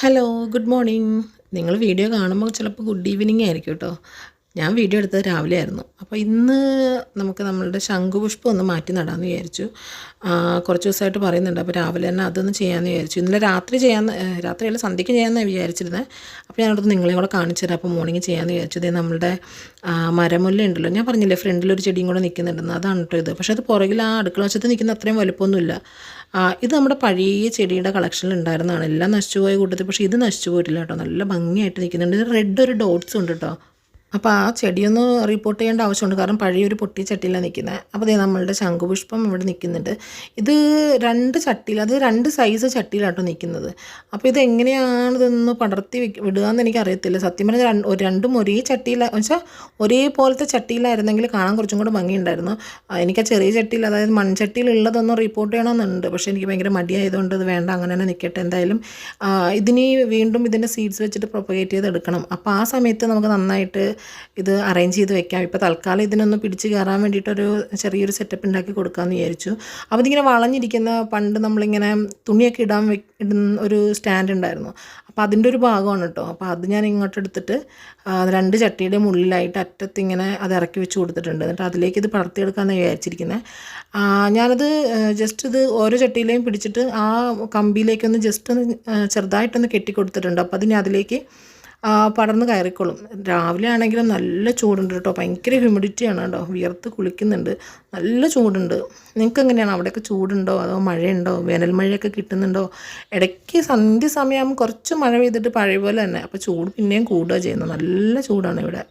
Hello good morning നിങ്ങൾ video കാണുമ്പോൾ ചിലപ്പോൾ ഗുഡ് ഈവനിങ് ആയിരിക്കും കേട്ടോ ഞാൻ വീഡിയോ എടുത്തത് രാവിലെ ആയിരുന്നു. അപ്പോൾ ഇന്ന് നമുക്ക് നമ്മളുടെ ശംഖുപുഷ്പം ഒന്ന് മാറ്റി നടാമെന്ന് വിചാരിച്ചു. കുറച്ച് ദിവസമായിട്ട് പറയുന്നുണ്ട്. അപ്പോൾ രാവിലെ തന്നെ അതൊന്ന് ചെയ്യാമെന്ന് വിചാരിച്ചു. ഇന്നലെ രാത്രി ഏ, രാത്രിയല്ല സന്ധ്യയ്ക്ക് ചെയ്യാമെന്ന് വിചാരിച്ചിരുന്നത് അപ്പോൾ ഞാനടുത്ത് നിങ്ങളെ കൂടെ കാണിച്ചു തരാം. അപ്പോൾ മോർണിംഗ് ചെയ്യാമെന്ന് വിചാരിച്ചു. ഇത് നമ്മളുടെ മരമുല്ല ഉണ്ടല്ലോ. ഞാൻ പറഞ്ഞില്ലേ ഫ്രണ്ടിലൊരു ചെടിയും കൂടെ നിൽക്കുന്നുണ്ടെന്ന് അതാണ് കേട്ടോ ഇത്. പക്ഷേ അത് പുറകിൽ ആ അടുക്കള വശത്ത് നിൽക്കുന്ന അത്രയും വലുപ്പമൊന്നുമില്ല. ഇത് നമ്മുടെ പഴയ ചെടിയുടെ കളക്ഷനിൽ ഉണ്ടായിരുന്നതാണ്. എല്ലാം നശിച്ചു പോയ കൂട്ടത്തിൽ. പക്ഷേ ഇത് നശിച്ചു പോയിട്ടില്ല കേട്ടോ. നല്ല ഭംഗിയായിട്ട് നിൽക്കുന്നുണ്ട്. റെഡ് ഒരു ഡോട്ട്സ് ഉണ്ട് കേട്ടോ. അപ്പോൾ ആ ചെടിയൊന്ന് റിപ്പോർട്ട് ചെയ്യേണ്ട ആവശ്യമുണ്ട്. കാരണം പഴയൊരു പൊട്ടിയ ചട്ടിയിലാണ് നിൽക്കുന്നത് അപ്പോൾ ദേ നമ്മളുടെ ശംഖുപുഷ്പം ഇവിടെ നിൽക്കുന്നുണ്ട് ഇത് രണ്ട് ചട്ടിയിൽ അത് രണ്ട് സൈസ് ചട്ടിയിലാട്ടോ നിൽക്കുന്നത് അപ്പോൾ ഇത് എങ്ങനെയാണ് ഇതൊന്ന് പടർത്തി വിടുക എന്ന് എനിക്കറിയത്തില്ല. സത്യം പറഞ്ഞാൽ ഒരു രണ്ടും ഒരേ ചട്ടിയിൽ വെച്ചാൽ ഒരേപോലത്തെ ചട്ടിയിലായിരുന്നെങ്കിൽ കാണാൻ കുറച്ചും കൂടെ ഭംഗിയുണ്ടായിരുന്നു. എനിക്ക് ആ ചെറിയ ചട്ടിയിൽ അതായത് മൺചട്ടിയിലുള്ളതൊന്നും റിപ്പോർട്ട് ചെയ്യണമെന്നുണ്ട്. പക്ഷേ എനിക്ക് ഭയങ്കര മടിയായതുകൊണ്ട് ഇത് വേണ്ട അങ്ങനെ തന്നെ നിൽക്കട്ടെ എന്തായാലും. ഇതിനി വീണ്ടും ഇതിന്റെ സീഡ്സ് വെച്ചിട്ട് പ്രൊപ്പഗേറ്റ് ചെയ്ത് എടുക്കണം അപ്പോൾ ആ സമയത്ത് നമുക്ക് നന്നായിട്ട് ഇത് അറേഞ്ച് ചെയ്ത് വെക്കാം. ഇപ്പോൾ തൽക്കാലം ഇതിനൊന്ന് പിടിച്ച് കയറാൻ വേണ്ടിയിട്ടൊരു ചെറിയൊരു സെറ്റപ്പ് ഉണ്ടാക്കി കൊടുക്കാമെന്ന് വിചാരിച്ചു. അപ്പോൾ ഇതിങ്ങനെ വളഞ്ഞിരിക്കുന്ന പണ്ട് നമ്മളിങ്ങനെ തുണിയൊക്കെ ഇടാൻ വെ ഒരു സ്റ്റാൻഡ് ഉണ്ടായിരുന്നു. അപ്പോൾ അതിന്റെ ഒരു ഭാഗമാണ് കേട്ടോ. അപ്പോൾ അത് ഞാൻ ഇങ്ങോട്ട് എടുത്തിട്ട് രണ്ട് ചട്ടിയുടെ മുള്ളിലായിട്ട് അറ്റത്ത് ഇങ്ങനെ അത് ഇറക്കി വെച്ച് കൊടുത്തിട്ടുണ്ട്. എന്നിട്ട് അതിലേക്ക് ഇത് പടർത്തിയെടുക്കാമെന്ന് വിചാരിച്ചിരിക്കുന്നത് ഞാനത് ജസ്റ്റ് ഇത് ഓരോ ചട്ടിയിലെയും പിടിച്ചിട്ട് ആ കമ്പിയിലേക്കൊന്ന് ജസ്റ്റ് ഒന്ന് ചെറുതായിട്ടൊന്ന് കെട്ടിക്കൊടുത്തിട്ടുണ്ട്. അപ്പോൾ അതിന് അതിലേക്ക് പടർന്ന് കയറിക്കോളും. രാവിലെ ആണെങ്കിലും നല്ല ചൂടുണ്ട് കേട്ടോ. ഭയങ്കര ഹ്യൂമിഡിറ്റിയാണ് കേട്ടോ. വിയർത്ത് കുളിക്കുന്നുണ്ട്. നല്ല ചൂടുണ്ട്. നിങ്ങൾക്ക് എങ്ങനെയാണ് അവിടെയൊക്കെ ചൂടുണ്ടോ? അതോ മഴയുണ്ടോ? വേനൽ മഴയൊക്കെ കിട്ടുന്നുണ്ടോ? ഇടയ്ക്ക് സന്ധ്യ സമയം കുറച്ച് മഴ പെയ്തിട്ട് പഴയ പോലെ തന്നെ. അപ്പോൾ ചൂട് പിന്നെയും കൂടുക ചെയ്യുന്നത്. നല്ല ചൂടാണ് ഇവിടെ.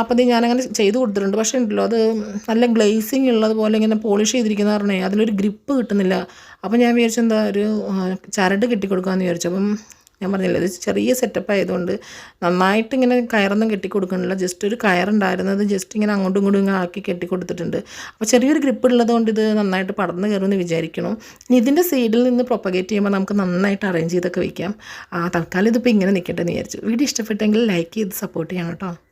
അപ്പം അത് ഞാനങ്ങനെ ചെയ്ത് കൊടുത്തിട്ടുണ്ട്. പക്ഷേ ഉണ്ടല്ലോ അത് നല്ല ഗ്ലേസിങ് ഉള്ളതുപോലെ ഇങ്ങനെ പോളിഷ് ചെയ്തിരിക്കുന്ന പറഞ്ഞേ അതിലൊരു ഗ്രിപ്പ് കിട്ടുന്നില്ല. അപ്പം ഞാൻ വിചാരിച്ചെന്താ ഒരു ചരട് കെട്ടിക്കൊടുക്കാമെന്ന് വിചാരിച്ചു. അപ്പം ഞാൻ പറഞ്ഞില്ലേ ഇത് ചെറിയ സെറ്റപ്പ് ആയതുകൊണ്ട് നന്നായിട്ട് ഇങ്ങനെ കയറൊന്നും കെട്ടിക്കൊടുക്കണില്ല. ജസ്റ്റ് ഒരു കയറുണ്ടായിരുന്നത് ജസ്റ്റ് ഇങ്ങനെ അങ്ങോട്ടും ഇങ്ങോട്ടും ഇങ്ങനെ ആക്കി കെട്ടിക്കൊടുത്തിട്ടുണ്ട്. അപ്പോൾ ചെറിയൊരു ഗ്രിപ്പ് ഉള്ളതുകൊണ്ട് ഇത് നന്നായിട്ട് പടർന്ന് കയറുമെന്ന് വിചാരിക്കണം ഇനി ഇതിന്റെ സൈഡിൽ നിന്ന് പ്രൊപ്പഗേറ്റ് ചെയ്യുമ്പോൾ നമുക്ക് നന്നായിട്ട് അറേഞ്ച് ചെയ്തൊക്കെ വയ്ക്കാം ആ തൽക്കാലം ഇതിപ്പോൾ ഇങ്ങനെ നിൽക്കട്ടെ എന്ന് വിചാരിച്ചു. വീഡിയോ ഇഷ്ടപ്പെട്ടെങ്കിൽ ലൈക്ക് ചെയ്ത് സപ്പോർട്ട് ചെയ്യണം കേട്ടോ.